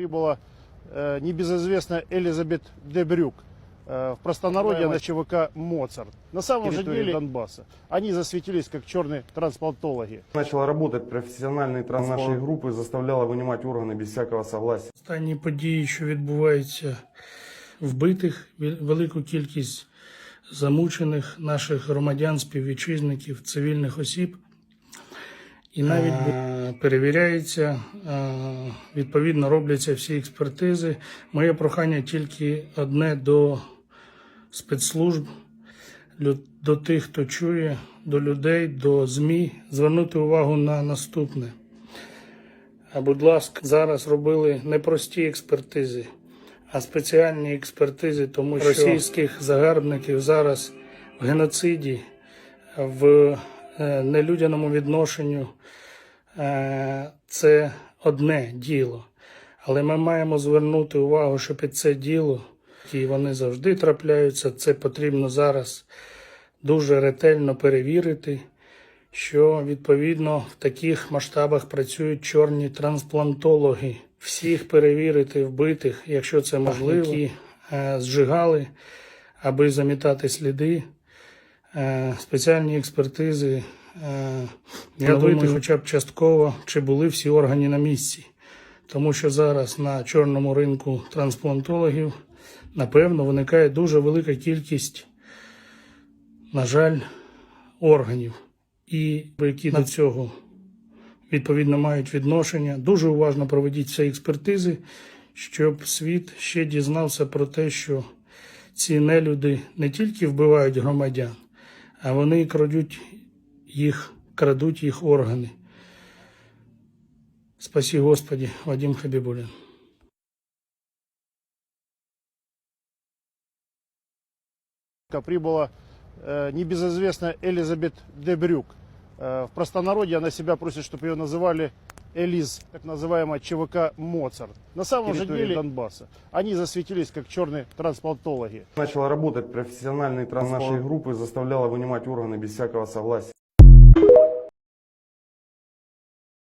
прибыла э, небезызвестная Элизабет Дебрюк. Э, в простонародье на ЧВК «Моцарт». На самом же деле Донбасса. Они засветились как черные трансплантологи. Начала работать професіональний транс Ага. нашої групи, заставляла винімати органи без всякого согласия. Останні події, що відбуваються вбитих, вел- велику кількість замучених наших громадян, співвітчизників, цивільних осіб. І навіть е, перевіряється, е, відповідно робляться всі експертизи. Моє прохання тільки одне до спецслужб, до тих, хто чує, до людей, до ЗМІ, звернути увагу на наступне. А будь ласка, зараз робили не прості експертизи, а спеціальні експертизи, тому що російських загарбників зараз в геноциді, в нелюдяному відношенню е, це одне діло. Але ми маємо звернути увагу, що під це діло, і вони завжди трапляються, це потрібно зараз дуже ретельно перевірити що відповідно в таких масштабах працюють чорні трансплантологи. Всіх перевірити вбитих, якщо це можливо, які е, зжигали, аби замітати сліди, е, спеціальні експертизи, е, хоча б частково, чи були всі органи на місці. Тому що зараз на чорному ринку трансплантологів, напевно, виникає дуже велика кількість, на жаль, органів і які до цього відповідно мають відношення. Дуже уважно проведіть всі експертизи, щоб світ ще дізнався про те, що ці нелюди не тільки вбивають громадян, а вони і крадуть їх, крадуть їх органи. Спасі Господі, Вадим Хабібулін. Прибыла э, небезызвестная Элизабет Дебрюк. Э, в простонародье она себя просит, чтобы ее называли Элиз, так называемая ЧВК «Моцарт». На самом же деле Донбасса. Они засветились как черные трансплантологи. Начала работать професіональний транс Ага. нашої групи, заставляла винімати органи без всякого согласия.